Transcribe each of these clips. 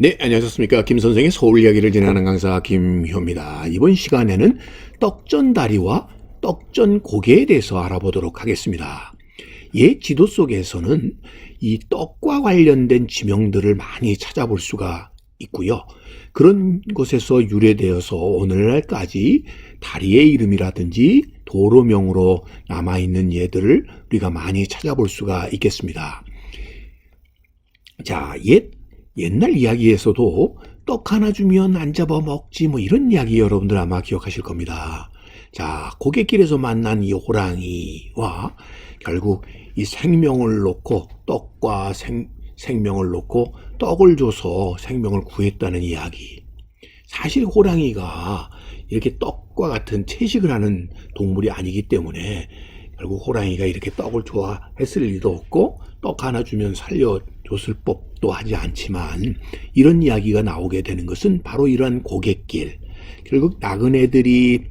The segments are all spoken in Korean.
네, 안녕하셨습니까. 김 선생의 서울 이야기를 진행하는 강사 김효입니다. 이번 시간에는 떡전 다리와 떡전 고개에 대해서 알아보도록 하겠습니다. 옛 지도 속에서는 이 떡과 관련된 지명들을 많이 찾아볼 수가 있고요. 그런 곳에서 유래되어서 오늘날까지 다리의 이름이라든지 도로명으로 남아있는 예들을 우리가 많이 찾아볼 수가 있겠습니다. 자, 옛, 옛날 이야기에서도 떡 하나 주면 안 잡아 먹지 뭐 이런 이야기 여러분들 아마 기억하실 겁니다. 자, 고갯길에서 만난 이 호랑이와 결국 이 생명을 놓고 떡과 생, 생명을 놓고 떡을 줘서 생명을 구했다는 이야기. 사실 호랑이가 이렇게 떡과 같은 채식을 하는 동물이 아니기 때문에 결국 호랑이가 이렇게 떡을 좋아했을 리도 없고 떡 하나 주면 살려줬을 법 도 하지 않지만 이런 이야기가 나오게 되는 것은 바로 이러한 고갯길. 결국 나그네들이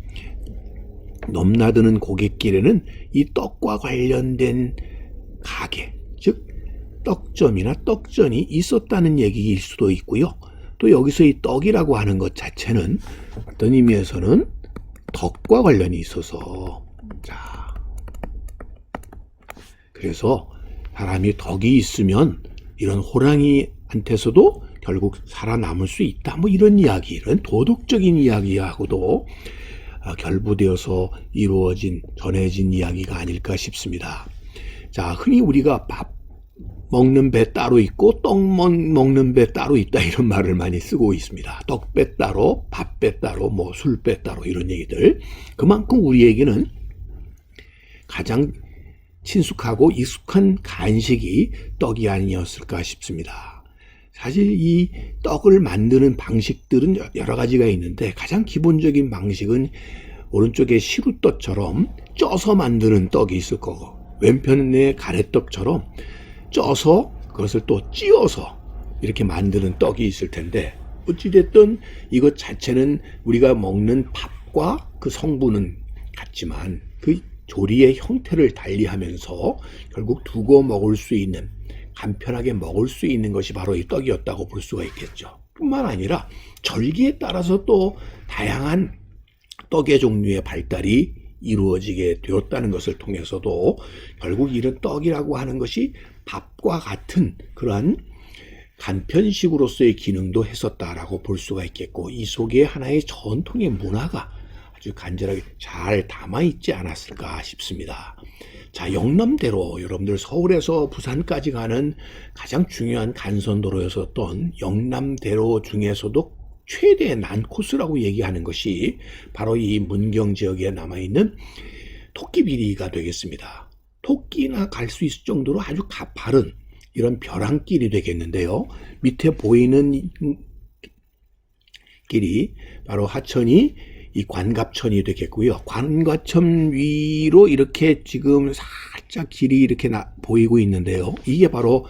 넘나드는 고갯길에는 이 떡과 관련된 가게, 즉 떡점이나 떡전이 있었다는 얘기일 수도 있고요. 또 여기서 이 떡이라고 하는 것 자체는 어떤 의미에서는 덕과 관련이 있어서 자 그래서 사람이 덕이 있으면 이런 호랑이한테서도 결국 살아남을 수 있다. 뭐 이런 이야기, 이런 도덕적인 이야기하고도 아, 결부되어서 이루어진 전해진 이야기가 아닐까 싶습니다. 자, 흔히 우리가 밥 먹는 배 따로 있고 떡 먹는 배 따로 있다 이런 말을 많이 쓰고 있습니다. 떡배 따로, 밥배 따로, 뭐 술배 따로 이런 얘기들. 그만큼 우리에게는 가장 친숙하고 익숙한 간식이 떡이 아니었을까 싶습니다. 사실 이 떡을 만드는 방식들은 여러 가지가 있는데 가장 기본적인 방식은 오른쪽에 시루떡처럼 쪄서 만드는 떡이 있을 거고 왼편에 가래떡처럼 쪄서 그것을 또 찧어서 이렇게 만드는 떡이 있을 텐데 어찌됐든 이것 자체는 우리가 먹는 밥과 그 성분은 같지만 그 조리의 형태를 달리하면서 결국 두고 먹을 수 있는 간편하게 먹을 수 있는 것이 바로 이 떡이었다고 볼 수가 있겠죠. 뿐만 아니라 절기에 따라서 또 다양한 떡의 종류의 발달이 이루어지게 되었다는 것을 통해서도 결국 이런 떡이라고 하는 것이 밥과 같은 그러한 간편식으로서의 기능도 했었다라고 볼 수가 있겠고 이 속에 하나의 전통의 문화가 아주 간절하게 잘 담아 있지 않았을까 싶습니다. 자, 영남대로 여러분들 서울에서 부산까지 가는 가장 중요한 간선도로였었던 영남대로 중에서도 최대 난 코스라고 얘기하는 것이 바로 이 문경 지역에 남아있는 토끼비리가 되겠습니다. 토끼나 갈 수 있을 정도로 아주 가파른 이런 벼랑길이 되겠는데요. 밑에 보이는 길이 바로 하천이 이 관갑천이 되겠고요. 관갑천 위로 이렇게 지금 살짝 길이 이렇게 나, 보이고 있는데요. 이게 바로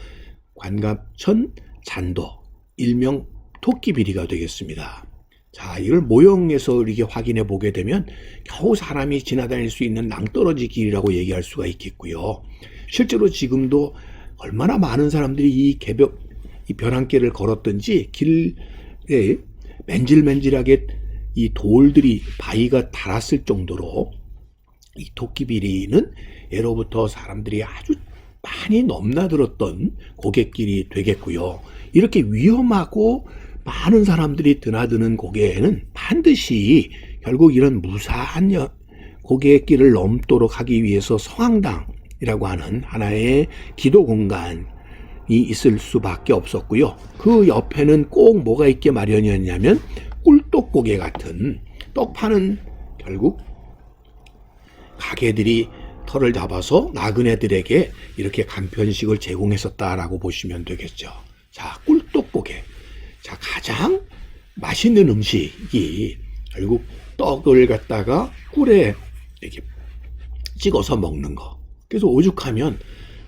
관갑천 잔도 일명 토끼비리가 되겠습니다. 자, 이걸 모형에서 이렇게 확인해 보게 되면 겨우 사람이 지나다닐 수 있는 낭떠러지 길이라고 얘기할 수가 있겠고요. 실제로 지금도 얼마나 많은 사람들이 이 개벽, 이 벼랑길을 걸었든지 길에 맨질맨질하게 이 돌들이 바위가 닳았을 정도로 이 토끼비리는 예로부터 사람들이 아주 많이 넘나들었던 고갯길이 되겠고요. 이렇게 위험하고 많은 사람들이 드나드는 고개에는 반드시 결국 이런 무사한 고갯길을 넘도록 하기 위해서 성황당이라고 하는 하나의 기도 공간이 있을 수밖에 없었고요. 그 옆에는 꼭 뭐가 있게 마련이었냐면 꿀떡 고개 같은 떡 파는 결국 가게들이 털을 잡아서 나그네들에게 이렇게 간편식을 제공했었다라고 보시면 되겠죠. 자, 꿀떡고개. 자, 가장 맛있는 음식이 결국 떡을 갖다가 꿀에 이렇게 찍어서 먹는 거. 그래서 오죽하면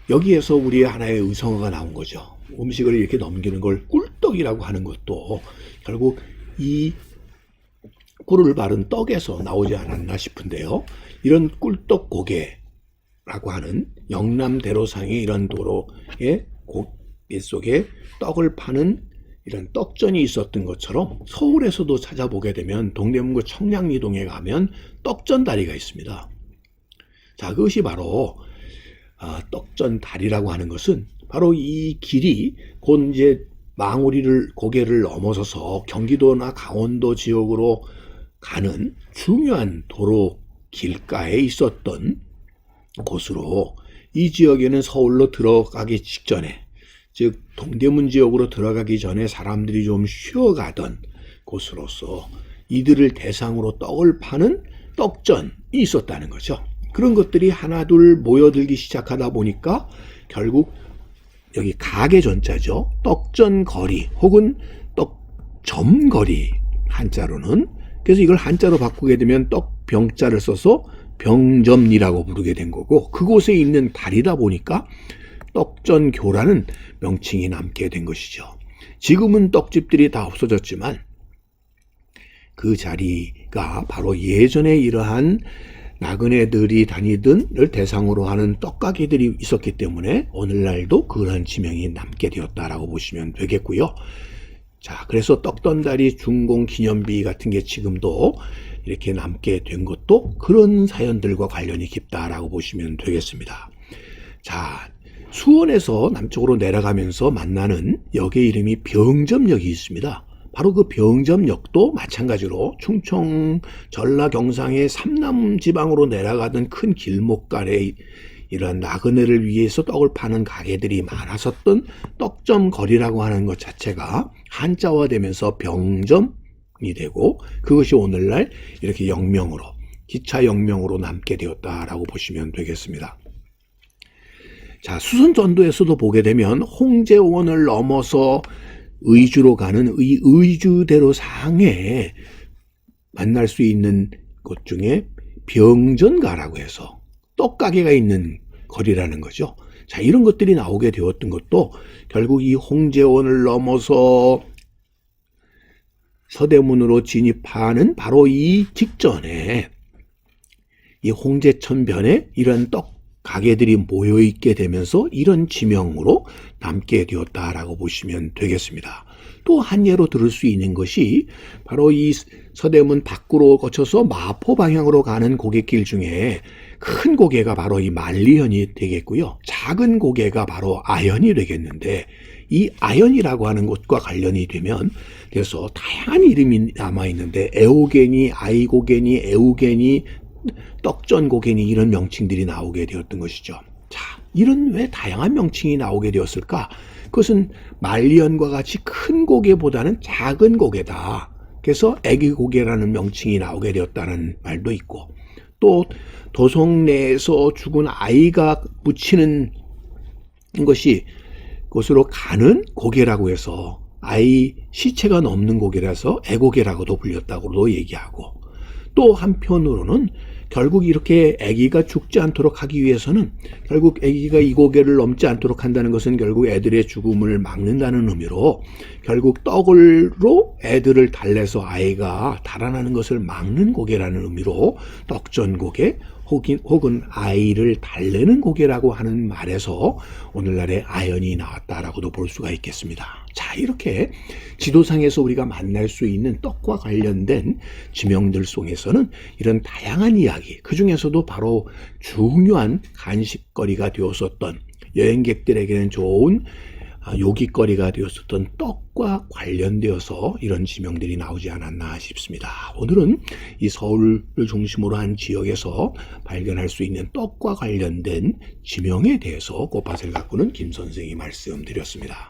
여기에서 우리의 하나의 의성어가 나온 거죠. 음식을 이렇게 넘기는 걸 꿀떡이라고 하는 것도 결국 이 꿀을 바른 떡에서 나오지 않았나 싶은데요. 이런 꿀떡 고개라고 하는 영남 대로상의 이런 도로의 고개 속에 떡을 파는 이런 떡전이 있었던 것처럼 서울에서도 찾아보게 되면 동대문구 청량리동에 가면 떡전 다리가 있습니다. 자, 그것이 바로 아, 떡전 다리라고 하는 것은 바로 이 길이 곧 이제 망우리를 고개를 넘어서서 경기도나 강원도 지역으로 가는 중요한 도로 길가에 있었던 곳으로 이 지역에는 서울로 들어가기 직전에 즉 동대문 지역으로 들어가기 전에 사람들이 좀 쉬어가던 곳으로서 이들을 대상으로 떡을 파는 떡전이 있었다는 거죠. 그런 것들이 하나둘 모여들기 시작하다 보니까 결국 여기 가게 전자죠. 떡전 거리 혹은 떡점 거리 한자로는 그래서 이걸 한자로 바꾸게 되면 떡병자를 써서 병점리라고 부르게 된 거고 그곳에 있는 다리다 보니까 떡전교라는 명칭이 남게 된 것이죠. 지금은 떡집들이 다 없어졌지만 그 자리가 바로 예전에 이러한 나그네들이 다니던을 대상으로 하는 떡가게들이 있었기 때문에 오늘날도 그러한 지명이 남게 되었다라고 보시면 되겠고요. 자, 그래서 떡던다리 준공 기념비 같은 게 지금도 이렇게 남게 된 것도 그런 사연들과 관련이 깊다라고 보시면 되겠습니다. 자, 수원에서 남쪽으로 내려가면서 만나는 역의 이름이 병점역이 있습니다. 바로 그 병점역도 마찬가지로 충청, 전라, 경상의 삼남 지방으로 내려가던 큰 길목가에 이러한 나그네를 위해서 떡을 파는 가게들이 많았었던 떡점 거리라고 하는 것 자체가 한자화되면서 병점이 되고 그것이 오늘날 이렇게 영명으로 기차 영명으로 남게 되었다라고 보시면 되겠습니다. 자, 수선 전도에서도 보게 되면 홍제원을 넘어서 의주로 가는 의, 의주대로 상에 만날 수 있는 곳 중에 병전가라고 해서 떡가게가 있는 거리라는 거죠. 자, 이런 것들이 나오게 되었던 것도 결국 이 홍제원을 넘어서 서대문으로 진입하는 바로 이 직전에 이 홍제천변에 이런 떡 가게들이 모여 있게 되면서 이런 지명으로 남게 되었다라고 보시면 되겠습니다. 또 한 예로 들을 수 있는 것이 바로 이 서대문 밖으로 거쳐서 마포 방향으로 가는 고갯길 중에 큰 고개가 바로 이 만리현이 되겠고요. 작은 고개가 바로 아현이 되겠는데 이 아현이라고 하는 곳과 관련이 되면 그래서 다양한 이름이 남아 있는데 애오게니, 아이고게니, 애우게니, 떡전 고개니 이런 명칭들이 나오게 되었던 것이죠. 자, 이런 왜 다양한 명칭이 나오게 되었을까? 그것은 말리언과 같이 큰 고개보다는 작은 고개다. 그래서 애기 고개라는 명칭이 나오게 되었다는 말도 있고, 또 도성 내에서 죽은 아이가 묻히는 것이 곳으로 가는 고개라고 해서 아이 시체가 넘는 고개라서 애고개라고도 불렸다고도 얘기하고 또 한편으로는 결국 이렇게 아기가 죽지 않도록 하기 위해서는 결국 아기가 이 고개를 넘지 않도록 한다는 것은 결국 애들의 죽음을 막는다는 의미로 결국 떡을로 애들을 달래서 아이가 달아나는 것을 막는 고개라는 의미로 떡전 고개 혹은, 혹은 아이를 달래는 고개라고 하는 말에서 오늘날의 아연이 나왔다라고도 볼 수가 있겠습니다. 자, 이렇게 지도상에서 우리가 만날 수 있는 떡과 관련된 지명들 속에서는 이런 다양한 이야기, 그 중에서도 바로 중요한 간식거리가 되었었던 여행객들에게는 좋은 아, 요깃거리가 되었었던 떡과 관련되어서 이런 지명들이 나오지 않았나 싶습니다. 오늘은 이 서울을 중심으로 한 지역에서 발견할 수 있는 떡과 관련된 지명에 대해서 꽃밭을 가꾸는 김 선생이 말씀드렸습니다.